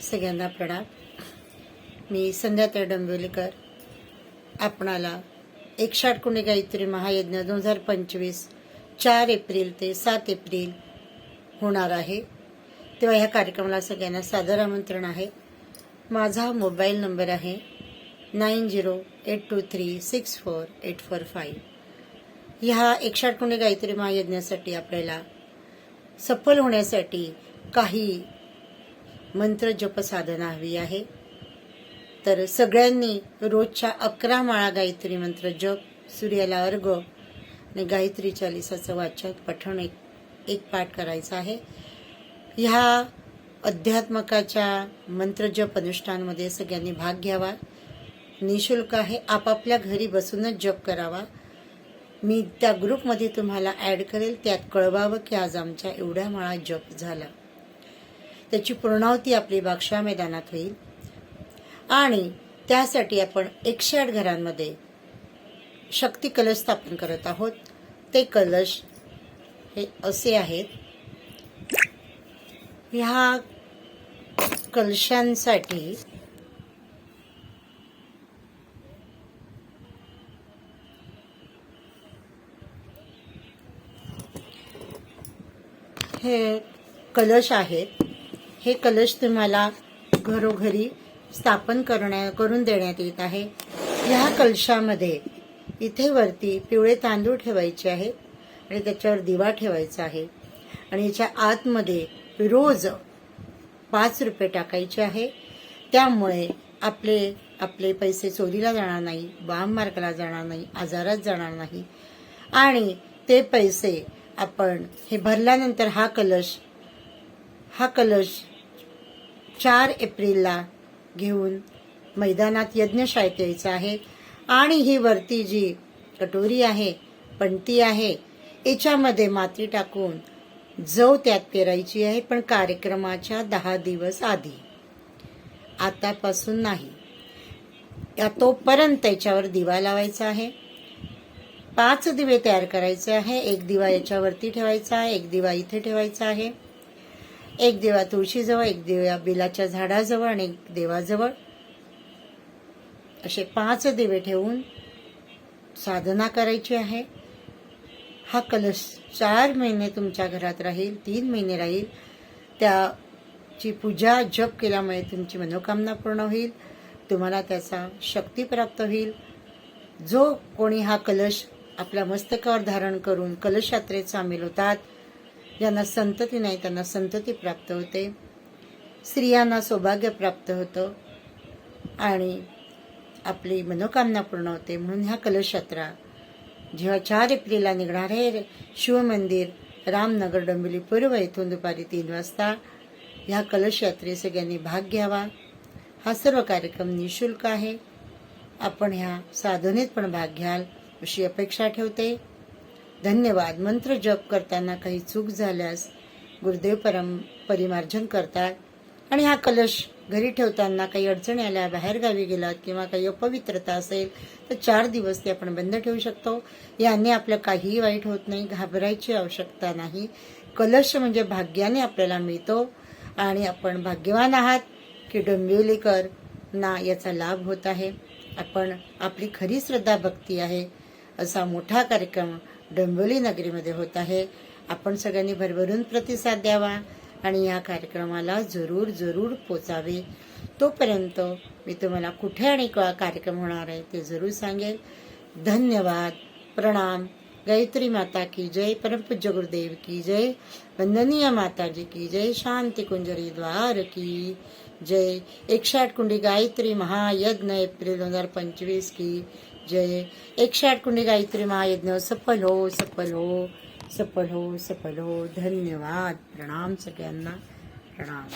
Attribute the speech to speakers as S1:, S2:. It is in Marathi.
S1: सगळ्यांना प्रणाम. मी संध्याताई डोंबिवलीकर आपणाला एकशे कुंडी गायत्री महायज्ञ दोन हजार पंचवीस चार एप्रिल ते सात एप्रिल होणार आहे. तेव्हा ह्या कार्यक्रमाला सगळ्यांना सादर आमंत्रण आहे. माझा मोबाईल नंबर आहे nine zero eight two three six four eight four five ह्या एकशे गायत्री महायज्ञासाठी आपल्याला सफल होण्यासाठी काही मंत्र जप साधना हवी आहे. तर सगळ्यांनी रोजच्या अकरा माळा गायत्री मंत्र जप सूर्याला अर्घ आणि गायत्री चालिसाचं वाचन पठण एक एक पाठ करायचा आहे. ह्या अध्यात्मकाच्या मंत्रजप अनुष्ठानमध्ये सगळ्यांनी भाग घ्यावा. निशुल्क आहे आपापल्या घरी बसूनच जप करावा. मी त्या ग्रुपमध्ये तुम्हाला ॲड करेल त्यात कळवावं की आज आमच्या एवढ्या माळा जप झाला. त्याची पूर्णावती आपली बागशा मैदानात होईल. आणि त्यासाठी आपण एकशे आठ घरांमध्ये शक्ती कलश स्थापन करत आहोत. ते कलश हे असे आहेत. ह्या कलशांसाठी हे कलश आहेत. हे कलश तुम्हाला घरोघरी स्थापन करण्या करून देण्यात येत आहे. ह्या कलशामध्ये इथे वरती पिवळे तांदूळ ठेवायचे आहेत आणि त्याच्यावर दिवा ठेवायचा आहे. आणि याच्या आतमध्ये रोज पाच रुपये टाकायचे आहे. त्यामुळे आपले आपले पैसे चोरीला जाणार नाही बाम मार्गाला जाणार नाही आजारात जाणार नाही. आणि ते पैसे आपण हे भरल्यानंतर हा कलश हा कलश चार एप्रिलला घेऊन मैदानात यज्ञशाळेत यायचं आहे. आणि ही वरती जी कटोरी आहे पणती आहे याच्यामध्ये माती टाकून जव त्यात पेरायची आहे पण कार्यक्रमाच्या दहा दिवस आधी. आतापासून नाही. या तोपर्यंत त्याच्यावर दिवा लावायचा आहे. पाच दिवे तयार करायचे आहे. एक दिवा याच्यावरती ठेवायचा आहे एक दिवा इथे ठेवायचा आहे. एक देवा तुळशीजवळ एक देवा बिलाच्या झाडाजवळ आणि एक देवाजवळ. असे पाच दिवे ठेवून साधना करायची आहे. हा कलश चार महिने तुमच्या घरात राहील तीन महिने राहील. त्याची पूजा जप केल्यामुळे तुमची मनोकामना पूर्ण होईल. तुम्हाला त्याचा शक्ती प्राप्त होईल. जो कोणी हा कलश आपल्या मस्तकावर धारण करून कलश यात्रेत सामील होतात ज्यांना संतती नाही त्यांना संतती प्राप्त होते. स्त्रियांना सौभाग्य प्राप्त होतं. आणि आपली मनोकामना पूर्ण होते. म्हणून ह्या कलशयात्रा जेव्हा चार एप्रिलला निघणार आहे शिवमंदिर रामनगर डोंबिवली पूर्व येथून दुपारी तीन वाजता ह्या कलशयात्रेत सगळ्यांनी भाग घ्यावा. हा सर्व कार्यक्रम निशुल्क आहे. आपण ह्या साधनेत पण भाग घ्याल अशी अपेक्षा ठेवते. धन्यवाद. मंत्र जप करताना काही चूक झाल्यास गुरुदेव परम परिमार्जन करतात. आणि हा कलश घरी ठेवताना काही अडचणी आल्या बाहेर गावी गेलात किंवा काही अपवित्रता असेल तर चार दिवस ते आपण बंद ठेवू शकतो. याने आपलं काहीही वाईट होत नाही घाबरायची आवश्यकता नाही. कलश म्हणजे भाग्याने आपल्याला मिळतो आणि आपण भाग्यवान आहात की डोंबिवलीकर ना याचा लाभ होत आहे. आपण आपली खरी श्रद्धा भक्ती आहे असा मोठा कार्यक्रम डोंबिवली नगरीमध्ये होत आहे. आपण सगळ्यांनी भरभरून प्रतिसाद द्यावा आणि या कार्यक्रमाला जरूर जरूर पोचावे. तोपर्यंत मी तुम्हाला कुठे आणि का कार्यक्रम होणार आहे ते जरूर सांगेल धन्यवाद. प्रणाम. गायत्री माता की जय. परमपूज्य गुरुदेव की जय. वंदनीय माताजी की जय. शांती कुंजरी द्वार की जय. एकशे आठ कुंडी गायत्री महायज्ञ एप्रिल दोन हजार पंचवीस की जय. एकशे आठ कुंडी गायत्री महायज्ञ सफल हो सफल हो सफल हो सफल. हो धन्यवाद. प्रणाम सगळ्यांना. प्रणाम.